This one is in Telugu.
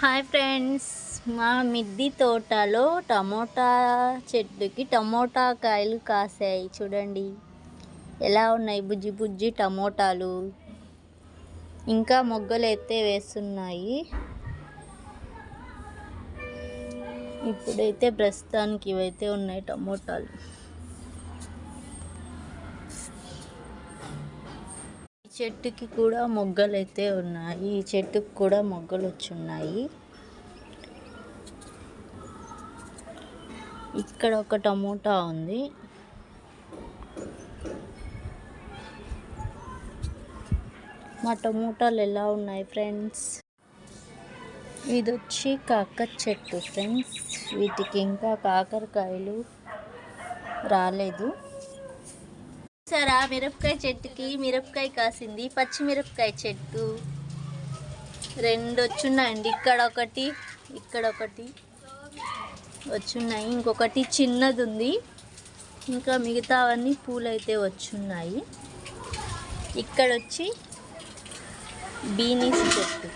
హాయ్ ఫ్రెండ్స్ మా మిద్ది తోటలో టమోటా చెట్టుకి టమోటా కాయలు కాసాయి. చూడండి ఎలా ఉన్నాయి బుజ్జి బుజ్జి టమోటాలు. ఇంకా మొగ్గలు అయితే వేస్తున్నాయి. ఇప్పుడైతే ప్రస్తుతానికి ఇవైతే ఉన్నాయి టమోటాలు. చెట్టుకి కూడా మొగ్గలు అయితే ఉన్నాయి. ఈ చెట్టుకి కూడా మొగ్గలు వచ్చున్నాయి ఇక్కడ ఒక టమోటా ఉంది. మా టమోటాలు ఎలా ఉన్నాయి ఫ్రెండ్స్? ఇది వచ్చి కాకర చెట్టు ఫ్రెండ్స్. వీటికి ఇంకా కాకరకాయలు రాలేదు. చూసారా మిరపకాయ చెట్టుకి మిరపకాయ కాసింది పచ్చిమిరపకాయ చెట్టు. రెండు వచ్చున్నాయండి ఇక్కడ ఒకటి ఇక్కడ ఒకటి. వచ్చున్నాయి. ఇంకొకటి చిన్నది ఉంది ఇంకా మిగతావన్నీ పూలైతే వచ్చున్నాయి. ఇక్కడ వచ్చి బీనీస్ చెట్టు.